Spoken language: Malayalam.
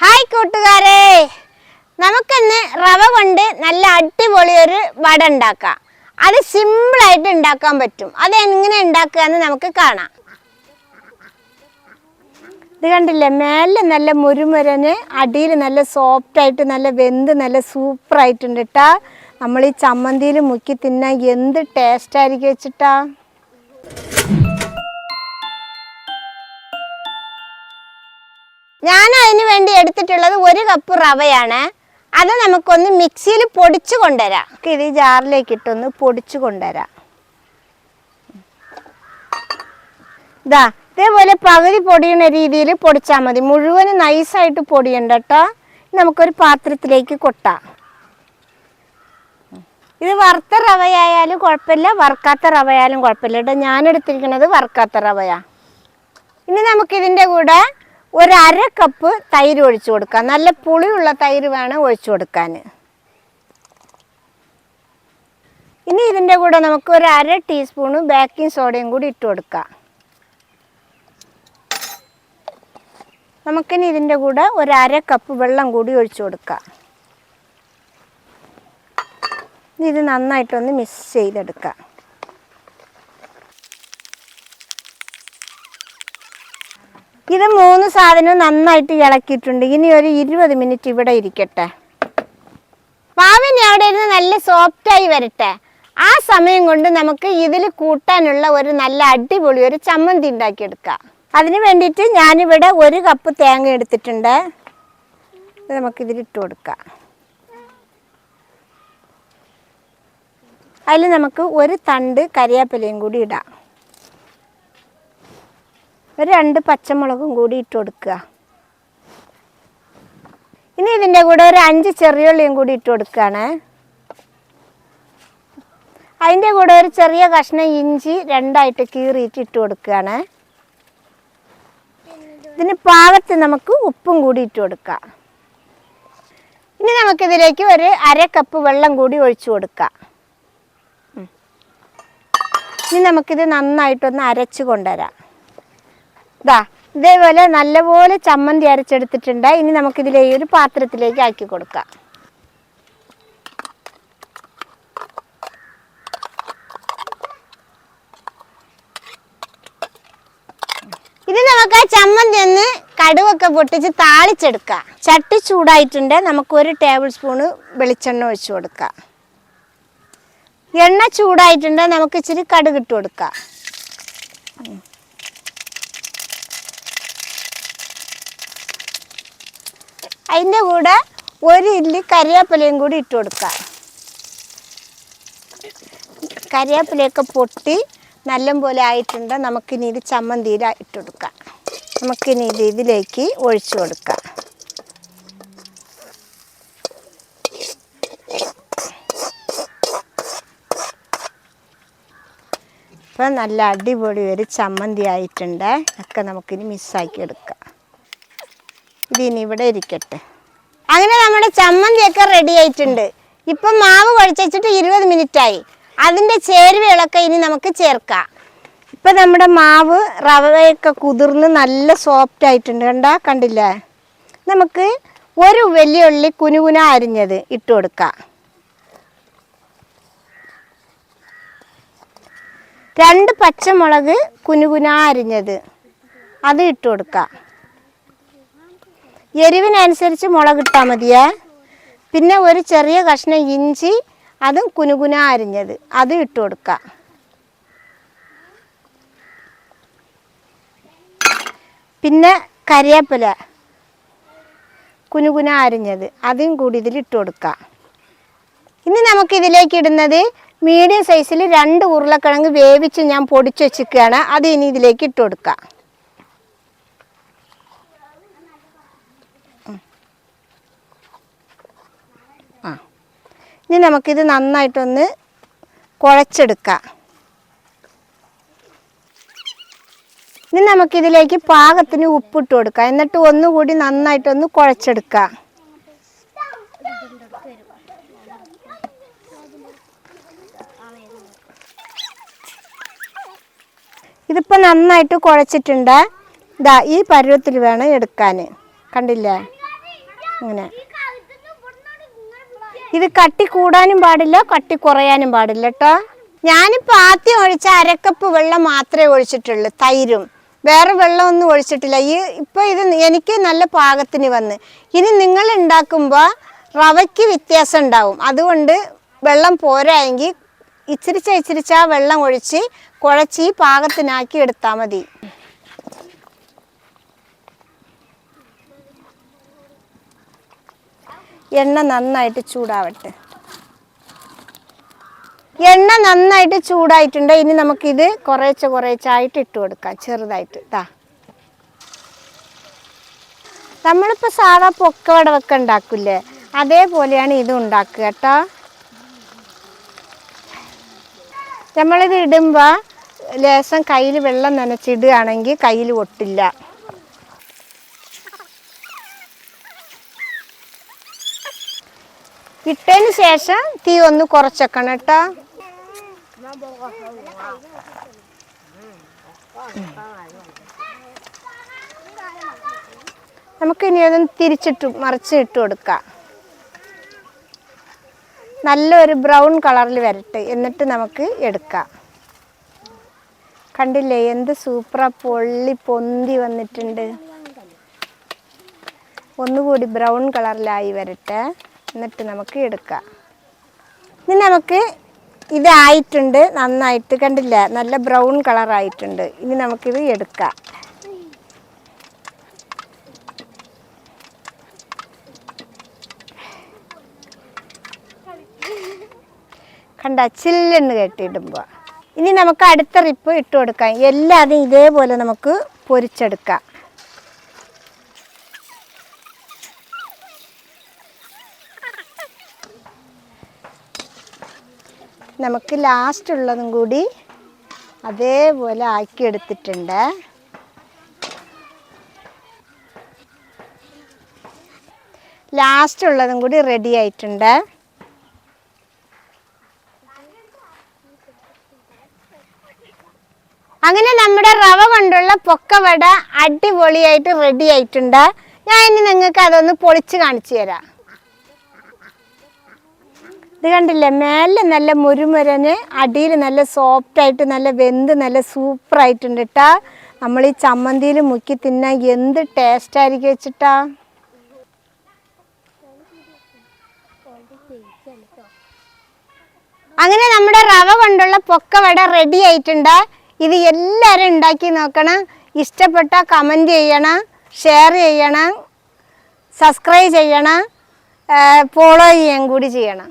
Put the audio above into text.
ഹായ് കൂട്ടുകാരെ. നമുക്കിന്ന് റവ കൊണ്ട് നല്ല അടിപൊളി ഒരു വട ഉണ്ടാക്കാം. അത് സിമ്പിളായിട്ട് ഉണ്ടാക്കാൻ പറ്റും. അത് എങ്ങനെ ഉണ്ടാക്കുക എന്ന് നമുക്ക് കാണാം. ഇത് കണ്ടില്ലേ? മേലെ നല്ല മുരുമുരന് അടിയിൽ നല്ല സോഫ്റ്റ് ആയിട്ട് നല്ല വെന്ത് നല്ല സൂപ്പറായിട്ടുണ്ട് കേട്ടാ നമ്മൾ ഈ ചമ്മന്തിയിൽ മുക്കി തിന്നാൻ എന്ത് ടേസ്റ്റ് ആയിരിക്കും വെച്ചിട്ടാ? ഞാൻ അതിന് വേണ്ടി എടുത്തിട്ടുള്ളത് ഒരു കപ്പ് റവയാണ്. അത് നമുക്കൊന്ന് മിക്സിയിൽ പൊടിച്ചു കൊണ്ടുവരാം. ഇത് ജാറിലേക്ക് ഇട്ടൊന്ന് പൊടിച്ചു കൊണ്ടുവരാം. ഇതാ ഇതേപോലെ പകുതി പൊടിയുന്ന രീതിയിൽ പൊടിച്ചാൽ മതി. മുഴുവൻ നൈസായിട്ട് പൊടിയണ്ട കേട്ടോ. നമുക്കൊരു പാത്രത്തിലേക്ക് കൊട്ടാം. ഇത് വറുത്ത റവയായാലും കുഴപ്പമില്ല വറുക്കാത്ത റവയായാലും കുഴപ്പമില്ല കേട്ടോ. ഞാനെടുത്തിരിക്കുന്നത് വറുക്കാത്ത റവയാണ് ഇനി നമുക്കിതിന്റെ കൂടെ ഒരു അര കപ്പ് തൈര് ഒഴിച്ചു കൊടുക്കാം നല്ല പുളിയുള്ള തൈര് വേണം ഒഴിച്ചു കൊടുക്കാൻ. ഇനി ഇതിന്റെ കൂടെ നമുക്ക് ഒരു അര ടീസ്പൂണ് ബേക്കിംഗ് സോഡയും കൂടി ഇട്ട് കൊടുക്കാം. നമുക്കിനി ഇതിന്റെ കൂടെ ഒരു അര കപ്പ് വെള്ളം കൂടി ഒഴിച്ചു കൊടുക്കാം. ഇത് നന്നായിട്ടൊന്ന് മിക്സ് ചെയ്തെടുക്കാം. ഇത് മൂന്ന് സാധനവും നന്നായിട്ട് ഇളക്കിയിട്ടുണ്ട്. ഇനി ഒരു ഇരുപത് മിനിറ്റ് ഇവിടെ ഇരിക്കട്ടെ. മാവിന് അവിടെ ഇരുന്ന് നല്ല സോഫ്റ്റായി വരട്ടെ. ആ സമയം കൊണ്ട് നമുക്ക് ഇതിൽ കൂട്ടാനുള്ള ഒരു നല്ല അടിപൊളി ഒരു ചമ്മന്തി ഉണ്ടാക്കിയെടുക്കാം. അതിന് വേണ്ടിയിട്ട് ഞാനിവിടെ ഒരു കപ്പ് തേങ്ങ എടുത്തിട്ടുണ്ട്. ഇത് നമുക്കിതിലിട്ട് കൊടുക്കാം. അതിൽ നമുക്ക് ഒരു തണ്ട് കരിയാപ്പിലയും കൂടി ഇടാം. ഒരു രണ്ട് പച്ചമുളകും കൂടി ഇട്ട് കൊടുക്കുക. ഇനി ഇതിന്റെ കൂടെ ഒരു അഞ്ച് ചെറിയുള്ളിയും കൂടി ഇട്ട് കൊടുക്കുകയാണ്. അതിന്റെ കൂടെ ഒരു ചെറിയ കഷ്ണം ഇഞ്ചി രണ്ടായിട്ട് കീറിയിട്ട് ഇട്ട് കൊടുക്കുകയാണ്. ഇതിന് പാകത്ത് നമുക്ക് ഉപ്പും കൂടി ഇട്ട് കൊടുക്കാം ഇനി നമുക്കിതിലേക്ക് ഒരു അര കപ്പ് വെള്ളം കൂടി ഒഴിച്ചു കൊടുക്കാം ഇനി നമുക്കിത് നന്നായിട്ടൊന്ന് അരച്ച് കൊണ്ടുവരാം. ഇതാ ഇതേപോലെ നല്ലപോലെ ചമ്മന്തി അരച്ചെടുത്തിട്ടുണ്ട്. ഇനി നമുക്കിതിലെ ഈ ഒരു പാത്രത്തിലേക്ക് ആക്കി കൊടുക്കാം. ഇത് നമുക്ക് ചമ്മന്തി ഒന്ന് കടുവൊക്കെ പൊട്ടിച്ച് താളിച്ചെടുക്കാം. ചട്ടി ചൂടായിട്ടുണ്ട്. നമുക്ക് ഒരു ടേബിൾ സ്പൂണ് വെളിച്ചെണ്ണ ഒഴിച്ചു കൊടുക്കാം. എണ്ണ ചൂടായിട്ടുണ്ട്. നമുക്ക് ഇച്ചിരി കടുക് ഇട്ട് കൊടുക്കാം. അതിന്റെ കൂടെ ഒരു ഇല്ലി കറിവേപ്പിലയും കൂടി ഇട്ട് കൊടുക്കുക കറിവേപ്പിലയൊക്കെ പൊട്ടി നല്ലപോലെ ആയിട്ടുണ്ട്. നമുക്കിനി ഇത് ചമ്മന്തിയിൽ ഇട്ട് കൊടുക്കാം. നമുക്കിനി ഇത് ഇതിലേക്ക് ഒഴിച്ചു കൊടുക്കാം. ഇപ്പം നല്ല അടിപൊളി ഒരു ചമ്മന്തി ആയിട്ടുണ്ട്. ഒക്കെ നമുക്കിനി മിസ്സാക്കി എടുക്കാം. ഇതിനി ഇവിടെ ഇരിക്കട്ടെ. അങ്ങനെ നമ്മുടെ ചമ്മന്തിയൊക്കെ റെഡി ആയിട്ടുണ്ട്. ഇപ്പം മാവ് കുഴച്ചിട്ട് ഇരുപത് മിനിറ്റ് ആയി അതിന്റെ ചേരുവകളൊക്കെ ഇനി നമുക്ക് ചേർക്കാം. ഇപ്പം നമ്മുടെ മാവ് റവയൊക്കെ കുതിർന്ന് നല്ല സോഫ്റ്റ് ആയിട്ടുണ്ട്. കണ്ടാ? കണ്ടില്ലേ? നമുക്ക് ഒരു വലിയ ഉള്ളി കുനുകുന അരിഞ്ഞത് ഇട്ട് കൊടുക്കാം. രണ്ട് പച്ചമുളക് കുനുകുന അരിഞ്ഞത്. അത് ഇട്ട് കൊടുക്കാം. എരിവിനനുസരിച്ച് മുളക് ഇട്ടാൽ മതിയേ. പിന്നെ ഒരു ചെറിയ കഷ്ണം ഇഞ്ചി അതും കുനുകുന അരിഞ്ഞത്. അത് ഇട്ട് കൊടുക്കുക പിന്നെ കരിയേപ്പില കുനുകുന അരിഞ്ഞത്. അതും കൂടി ഇതിൽ ഇട്ട് കൊടുക്കുക ഇനി നമുക്ക് ഇതിലേക്ക് ഇടുന്നത് മീഡിയം സൈസിൽ രണ്ട് ഉരുളക്കിഴങ്ങ് വേവിച്ച് ഞാൻ പൊടിച്ച് വെച്ചിരിക്കുകയാണ്. അത് ഇനി ഇതിലേക്ക് ഇട്ട് കൊടുക്കാം. ഇനി നമുക്കിത് നന്നായിട്ടൊന്ന് കുഴച്ചെടുക്കാം. ഇനി നമുക്കിതിലേക്ക് പാകത്തിന് ഉപ്പിട്ട് കൊടുക്കാം. എന്നിട്ട് ഒന്നുകൂടി നന്നായിട്ടൊന്ന് കുഴച്ചെടുക്കാം. ഇതിപ്പോൾ നന്നായിട്ട് കുഴച്ചിട്ടുണ്ട്. ഇതാ ഈ പരുവത്തിൽ വേണം എടുക്കാൻ. കണ്ടില്ലേ? അങ്ങനെ ഇത് കട്ടി കൂടാനും പാടില്ല കട്ടി കുറയാനും പാടില്ല കേട്ടോ ഞാനിപ്പോൾ ആദ്യം ഒഴിച്ച അരക്കപ്പ് വെള്ളം മാത്രമേ ഒഴിച്ചിട്ടുള്ളൂ തൈരും. വേറെ വെള്ളമൊന്നും ഒഴിച്ചിട്ടില്ല. ഈ ഇപ്പോൾ ഇത് എനിക്ക് നല്ല പാകത്തിന് വന്ന്. ഇനി നിങ്ങൾ ഉണ്ടാക്കുമ്പോൾ റവയ്ക്ക് വ്യത്യാസം ഉണ്ടാവും. അതുകൊണ്ട് വെള്ളം പോരായെങ്കിൽ ഇച്ചിരിച്ച ഇച്ചിരിച്ച വെള്ളം ഒഴിച്ച് കുഴച്ച് ഈ പാകത്തിനാക്കി എടുത്താൽ മതി. എണ്ണ നന്നായിട്ട് ചൂടാവട്ടെ. എണ്ണ നന്നായിട്ട് ചൂടായിട്ടുണ്ട്. ഇനി നമുക്കിത് കുറേശ്ശെ കുറേശ്ശായിട്ട് ഇട്ട് കൊടുക്കാം. ചെറുതായിട്ട്. ഇതാ നമ്മളിപ്പോൾ സാധാ പൊക്കവടവൊക്കെ ഉണ്ടാക്കില്ലേ? അതേപോലെയാണ് ഇത് ഉണ്ടാക്കുക കേട്ടോ. നമ്മളിത് ഇടുമ്പോൾ ലേശം കയ്യിൽ വെള്ളം നനച്ചിടുകയാണെങ്കിൽ കയ്യിൽ ഒട്ടില്ല. ഇട്ടതിന് ശേഷം തീ ഒന്ന് കുറച്ചേക്കണം കേട്ടോ. നമുക്ക് ഇനി അതൊന്ന് തിരിച്ചിട്ട് മറിച്ച് ഇട്ട് കൊടുക്കാം. നല്ലൊരു ബ്രൗൺ കളറിൽ വരട്ടെ എന്നിട്ട് നമുക്ക് എടുക്കാം. കണ്ടില്ലേ എന്ത് സൂപ്പറാ പൊള്ളി പൊന്തി വന്നിട്ടുണ്ട്. ഒന്നുകൂടി ബ്രൗൺ കളറിലായി വരട്ടെ. എന്നിട്ട് നമുക്ക് എടുക്കാം. ഇനി നമുക്ക് ഇതായിട്ടുണ്ട് നന്നായിട്ട്. കണ്ടില്ല നല്ല ബ്രൗൺ കളറായിട്ടുണ്ട്. ഇനി നമുക്കിത് എടുക്കാം. കണ്ട ചില്ലെന്ന് കെട്ടിയിടുമ്പോൾ ഇനി നമുക്ക് അടുത്ത റിപ്പ് ഇട്ട് കൊടുക്കാം. എല്ലാതും ഇതേപോലെ നമുക്ക് പൊരിച്ചെടുക്കാം. നമുക്ക് ലാസ്റ്റ് ഉള്ളതും കൂടി അതേപോലെ ആക്കിയെടുത്തിട്ടുണ്ട്. ലാസ്റ്റ് ഉള്ളതും കൂടി റെഡി ആയിട്ടുണ്ട്. അങ്ങനെ നമ്മുടെ റവ കൊണ്ടുള്ള പൊക്കവട അടിപൊളിയായിട്ട് റെഡി ആയിട്ടുണ്ട്. ഞാൻ ഇനി നിങ്ങൾക്ക് അതൊന്ന് പൊളിച്ച് കാണിച്ചു തരാം. ഇത് കണ്ടില്ലേ? മേലെ നല്ല മുരുമുരന് അടിയിൽ നല്ല സോഫ്റ്റ് ആയിട്ട് നല്ല വെന്ത് നല്ല സൂപ്പർ ആയിട്ടുണ്ട് കേട്ടാ നമ്മൾ ഈ ചമ്മന്തിയിൽ മുക്കി തിന്നാൻ എന്ത് ടേസ്റ്റ് ആയിരിക്കും വെച്ചിട്ടാ? അങ്ങനെ നമ്മുടെ റവ കൊണ്ടുള്ള പൊക്കവട റെഡി ആയിട്ടുണ്ട്. ഇത് എല്ലാവരും ഉണ്ടാക്കി നോക്കണം. ഇഷ്ടപ്പെട്ട കമന്റ് ചെയ്യണം ഷെയർ ചെയ്യണം സബ്സ്ക്രൈബ് ചെയ്യണം. ഫോളോ ചെയ്യാൻ കൂടി ചെയ്യണം.